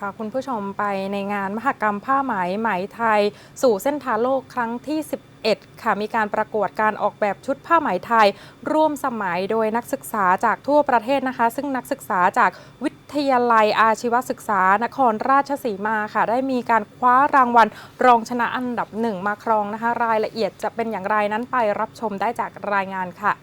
ค่ะคุณผู้ชมไปในงานมหกรรมผ้าไหมไหมไทย สู่เส้นทางโลกครั้งที่ 11 ค่ะมีการประกวดการออกแบบชุดผ้าไหมไทย ร่วมสมัยโดยนักศึกษาจากทั่วประเทศนะคะ ซึ่งนักศึกษาจากวิทยาลัยอาชีวศึกษานครราชสีมาค่ะ ได้มีการคว้ารางวัลรองชนะอันดับหนึ่งมาครองนะคะ รายละเอียดจะเป็นอย่างไรนั้นไปรับชมได้จากรายงานค่ะ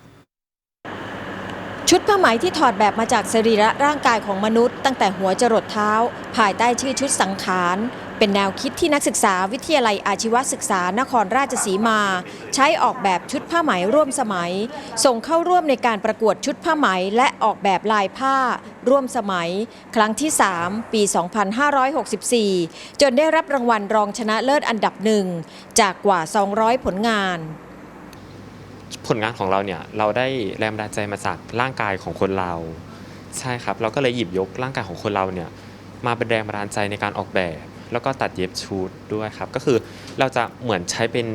ชุดผ้าไหมที่ถอดแบบมาจากสรีระร่างกายของมนุษย์ตั้งแต่หัวจรดเท้า ภายใต้ชื่อชุดสังขาร เป็นแนวคิดที่นักศึกษาวิทยาลัยอาชีวศึกษานครราชสีมา ใช้ออกแบบชุดผ้าไหมร่วมสมัย ส่งเข้าร่วมในการประกวดชุดผ้าไหมและออกแบบลายผ้า ร่วมสมัย ครั้งที่ 3 ปี 2564 จนได้รับรางวัลรองชนะเลิศอันดับหนึ่งจากกว่า 200 ผลงาน ผลงานของเราเนี่ยเราได้แรงบันดาลใจมาจากร่างกายของคนเราใช่ครับ เราก็เลยหยิบยกร่างกายของคนเราเนี่ยมาเป็นแรงบันดาลใจในการออกแบบ แล้วก็ตัดเย็บชุดด้วยครับ ก็คือเราจะเหมือนใช้เป็น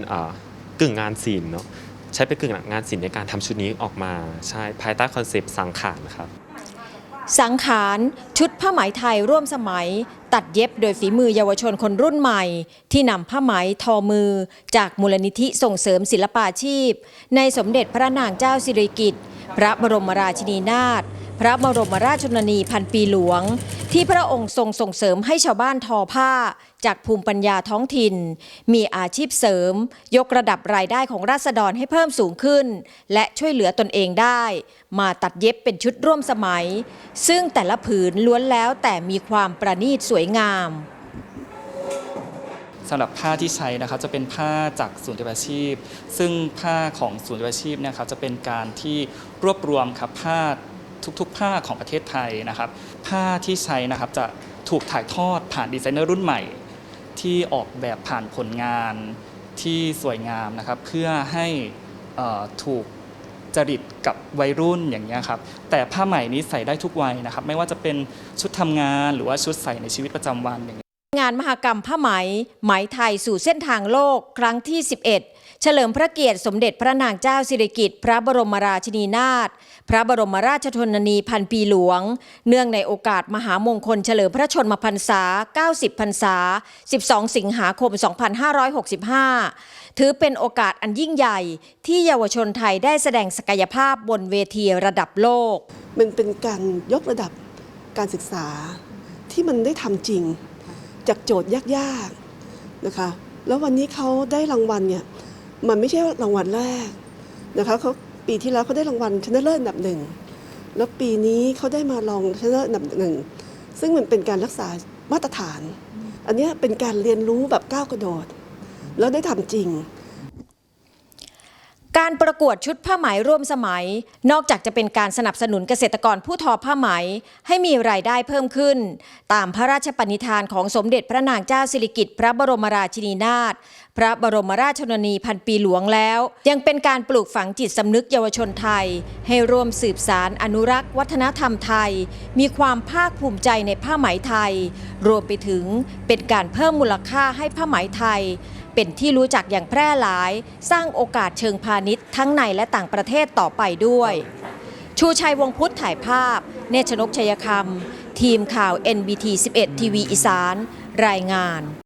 กึ่งงานศิลป์เนาะใช้เป็นกึ่งงานศิลป์ในการทำชุดนี้ออกมาใช่ภายใต้คอนเซปต์สังขารครับ สังขารชุดผ้าไหมไทยร่วมสมัย ตัดเย็บโดยฝีมือเยาวชนคนรุ่นใหม่ ที่นำผ้าไหมทอมือ จากมูลนิธิส่งเสริมศิลปาชีพ ในสมเด็จพระนางเจ้าสิริกิติ์พระบรมราชินีนาถ พระบรมราชชนนีพันปีหลวง ที่พระองค์ทรงส่งเสริมให้ชาวบ้านทอผ้า จากภูมิปัญญาท้องถิ่น มีอาชีพเสริม ยกระดับรายได้ของราษฎรให้เพิ่มสูงขึ้น และช่วยเหลือตนเองได้ มาตัดเย็บเป็นชุดร่วมสมัย ซึ่งแต่ละผืนล้วนแล้วแต่มีความประณีตสวยงามสำหรับผ้าที่ใช้นะครับจะเป็นผ้าจากศูนย์เทอาชีพ ซึ่งผ้าของศูนย์เทอาชีพนี่ยครับจะเป็นการที่รวบรวมครับผ้า ทุกๆ ผ้าของประเทศไทยนะครับ ผ้าที่ใช้นะครับจะถูกถ่ายทอดผ่านดีไซเนอร์รุ่นใหม่ ที่ออกแบบผ่านผลงานที่สวยงามนะครับ เพื่อให้ถูกจริตกับวัยรุ่นอย่างนี้ครับ แต่ผ้าใหม่นี้ใส่ได้ทุกวัยนะครับ ไม่ว่าจะเป็นชุดทำงานหรือว่าชุดใส่ในชีวิตประจำวันอย่างงานมหกรรมผ้าไหม ไหมไทยสู่เส้นทางโลกครั้งที่ 11 เฉลิมพระเกียรติสมเด็จพระนางเจ้าสิริกิติ์พระบรมราชินีนาถพระบรมราชชนนีพันปีหลวง เนื่องในโอกาสมหามงคลเฉลิมพระชนมพรรษา 90 พรรษา 12 สิงหาคม 2565 ถือเป็นโอกาสอันยิ่งใหญ่ที่เยาวชนไทยได้แสดงศักยภาพบนเวทีระดับโลก มันเป็นการยกระดับการศึกษาที่มันได้ทำจริง จากโจทย์ยากๆนะคะแล้ววันนี้เขาได้รางวัลเนี่ย มันไม่ใช่รางวัลแรกนะคะเขาปีที่แล้วเขาได้รางวัลชนะเลิศอันดับหนึ่งแล้วปีนี้เขาได้มาลองชนะเลิศอันดับหนึ่งซึ่งมันเป็นการรักษามาตรฐาน อันนี้เป็นการเรียนรู้แบบก้าวกระโดด แล้วได้ทำจริง การประกวดชุดผ้าไหมร่วมสมัย นอกจากจะเป็นการสนับสนุนเกษตรกรผู้ทอผ้าไหม ให้มีรายได้เพิ่มขึ้น ตามพระราชปณิธานของสมเด็จพระนางเจ้าสิริกิติ์พระบรมราชินีนาถพระบรมราชชนนีพันปีหลวงแล้ว ยังเป็นการปลูกฝังจิตสำนึกเยาวชนไทย ให้ร่วมสืบสารอนุรักษ์ วัฒนธรรมไทย มีความภาคภูมิใจในผ้าไหมไทย รวมไปถึงเป็นการเพิ่มมูลค่าให้ผ้าไหมไทย เป็นที่รู้จักอย่างแพร่หลาย สร้างโอกาสเชิงพาณิชย์ทั้งในและต่างประเทศต่อไปด้วย ชูชัยวงพุทธถ่ายภาพ เนชนกชัยคำทีมข่าว NBT 11 ทีวีอีสาน รายงาน